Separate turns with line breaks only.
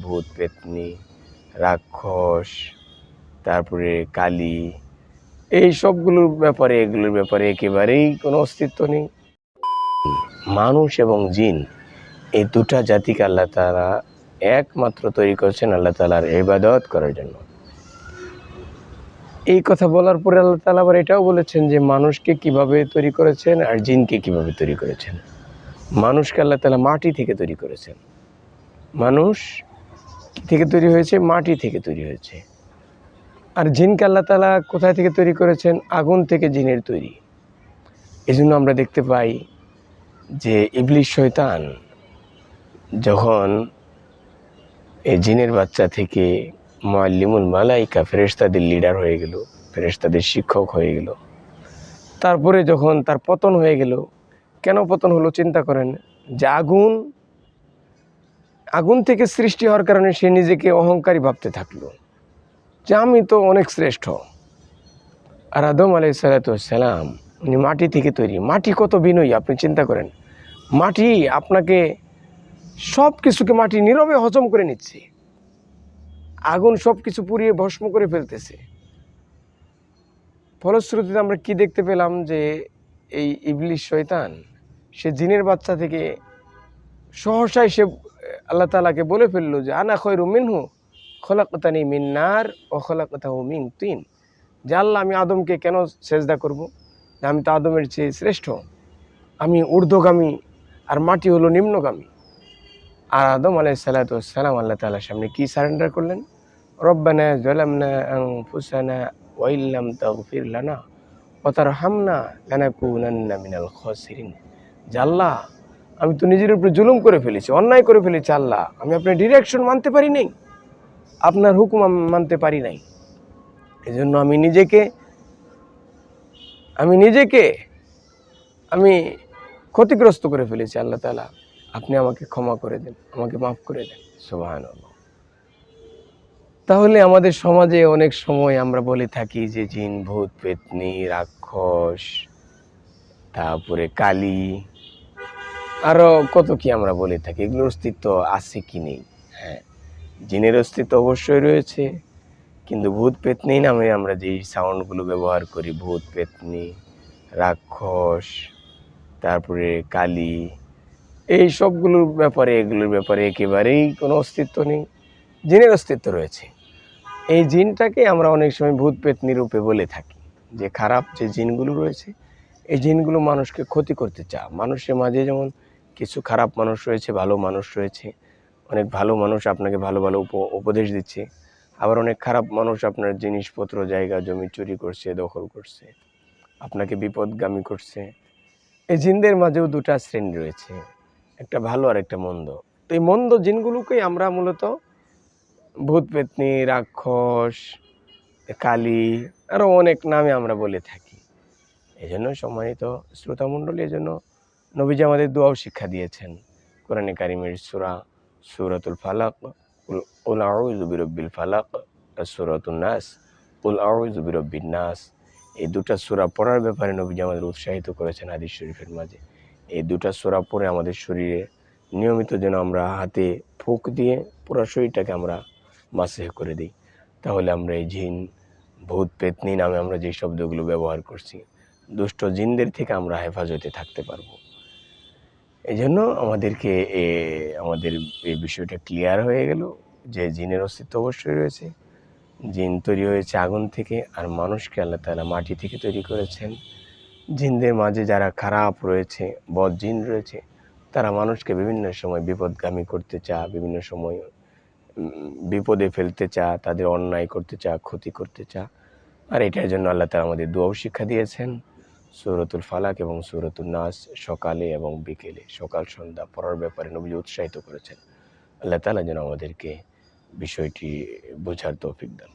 ভূত, পেতনি, রাক্ষস, তারপরে কালী, এই সবগুলোর ব্যাপারে, এগুলোর ব্যাপারে একেবারেই কোনো অস্তিত্ব নেই। মানুষ এবং জিন, এই দুটা জাতিকে আল্লাহ তালা একমাত্র তৈরি করেছেন আল্লাহ তালার ইবাদত করার জন্য। এই কথা বলার পরে আল্লাহ তালা আবার এটাও বলেছেন যে, মানুষকে কীভাবে তৈরি করেছেন আর জিনকে কীভাবে তৈরি করেছেন। মানুষকে আল্লাহ তালা মাটি থেকে তৈরি করেছেন। মানুষ থেকে তৈরি হয়েছে, মাটি থেকে তৈরি হয়েছে। আর জিনকে আল্লাহ তালা কোথায় থেকে তৈরি করেছেন? আগুন থেকে জিনের তৈরি। এই জন্য আমরা দেখতে পাই যে ইবলিশ শয়তান যখন এই জিনের বাচ্চা থেকে মোয়াল্লিমুল মালাইকা, ফেরেশতাদের লিডার হয়ে গেল, ফেরেশতাদের শিক্ষক হয়ে গেল। তারপরে যখন তার পতন হয়ে গেল, কেন পতন হলো চিন্তা করেন? যে আগুন আগুন থেকে সৃষ্টি হওয়ার কারণে সে নিজেকে অহংকারী ভাবতে থাকল যে আমি তো অনেক শ্রেষ্ঠ। আর আদম আলাই সালাতাম উনি মাটি থেকে তৈরি। মাটি কত বিনয়ী, আপনি চিন্তা করেন। মাটি আপনাকে সব কিছুকে মাটি নীরবে হজম করে নিচ্ছে। আগুন সব কিছু পুড়িয়ে ভস্ম করে ফেলতেছে। ফলশ্রুতিতে আমরা কি দেখতে পেলাম যে এই ইবলিশ শয়তান, সে জিনের বাচ্চা থেকে সহসায় সে আল্লাহ তালাকে বলে ফেলল যে, আনা খয়রু মিনহু, খোলাকতানি মিন্নার ও খোলাকতাহু মিন তিন। যে, আল্লাহ, আমি আদমকে কেন সেজদা করব? যে, আমি তো আদমের চেয়ে শ্রেষ্ঠ। আমি ঊর্ধ্বগামী আর মাটি হলো নিম্নগামী। আর আদম আলাই সালাতাম আল্লাহ তালার সামনে কি সারেন্ডার করলেন? রব্বানা জলামনা আনফুসানা ওয়াইল্লাম তাগফির লানা তার হামনা লানাকুনান্না মিনাল খসিরিন। যে, আল্লাহ আমি তো নিজের উপরে জুলুম করে ফেলেছি, অন্যায় করে ফেলেছি, আল্লাহ। আমি আপনার ডিরেকশন মানতে পারি নাই, আপনার হুকুম মানতে পারি নাই। এই জন্য আমি নিজেকে আমি নিজেকে, আমি ক্ষতিগ্রস্ত করে ফেলেছি, আল্লাহ তালা আপনি আমাকে ক্ষমা করে দেন, আমাকে মাফ করে দেন। সোহান তাহলে আমাদের সমাজে অনেক সময় আমরা বলে থাকি যে জিন, ভূত, পেতনি, রাক্ষস, তারপরে কালী আরও কত কি আমরা বলে থাকি, এগুলোর অস্তিত্ব আছে কি নেই? হ্যাঁ জিনের অস্তিত্ব অবশ্যই রয়েছে, কিন্তু ভূত পেতনি নামে আমরা যেই সাউন্ডগুলো ব্যবহার করি, ভূত পেতনি, রাক্ষস, তারপরে কালী, এই সবগুলোর ব্যাপারে, এগুলোর ব্যাপারে একেবারেই কোনো অস্তিত্ব নেই, জিনের অস্তিত্ব রয়েছে। এই জিনটাকে আমরা অনেক সময় ভূত পেতনি রূপে বলে থাকি, যে খারাপ যে জিনগুলো রয়েছে, এই জিনগুলো মানুষকে ক্ষতি করতে চা মানুষের মাঝে যেমন কিছু খারাপ মানুষ রয়েছে, ভালো মানুষ রয়েছে। অনেক ভালো মানুষ আপনাকে ভালো ভালো উপ- উপদেশ দিচ্ছে। আবার অনেক খারাপ মানুষ আপনার জিনিসপত্র, জায়গা, জমি চুরি করছে, দখল করছে। আপনাকে বিপদগামী করছে। এই জিনদের মাঝেও দুটা শ্রেণি রয়েছে, একটা ভালো আর একটা মন্দ। তো এই মন্দ জিনগুলোকেই আমরা মূলত ভূত পেতনি রাক্ষস, কালী আরও অনেক নামে আমরা বলে থাকি। এই জন্য সম্মানিত শ্রোতামণ্ডলী এই জন্য নবীজি আমাদের দোয়াও শিক্ষা দিয়েছেন। কোরআনে কারিমের সুরা, সুরাতুল ফালাক, উল- উল আউযু বিরব্বিল ফালাক সুরাতুল নাস, উল আউযু বিরব্বিন নাস। এই দুটা সূরা পড়ার ব্যাপারে নবীজি আমাদের উৎসাহিত করেছেন হাদিস শরীফের মাঝে। এই দুটা সূরা পড়ে আমাদের শরীরে নিয়মিত যেন আমরা হাতে ফুক দিয়ে পুরো শরীরটাকে আমরা মাসেহ করে দিই। তাহলে আমরা এই জিন, ভূত, পেতনি নামে আমরা যে শব্দগুলো ব্যবহার করছি, দুষ্ট জিনদের থেকে আমরা হেফাজতে থাকতে পারব। এই জন্য আমাদেরকে আমাদের এই বিষয়টা ক্লিয়ার হয়ে গেল যে জিনের অস্তিত্ব অবশ্যই রয়েছে। জিন তৈরি হয়েছে আগুন থেকে আর মানুষকে আল্লাহ তালা মাটি থেকে তৈরি করেছেন। জিনদের মাঝে যারা খারাপ রয়েছে, বদ জিন রয়েছে, তারা মানুষকে বিভিন্ন সময় বিপদগামী করতে চা বিভিন্ন সময় বিপদে ফেলতে চা তাদের অন্যায় করতে চা ক্ষতি করতে চা আর এটার জন্য আল্লাহ তালা আমাদের দোয়াও শিক্ষা দিয়েছেন। সৌরতুল ফালাক এবং সুরতুল নাস সকালে এবং বিকেলে, সকাল, সন্ধ্যা, পড়ার ব্যাপারে নবী উৎসাহিত করেছেন আল্লাহ তালা যেন আমাদেরকে বিষয়টি বোঝার তৌফিক দান।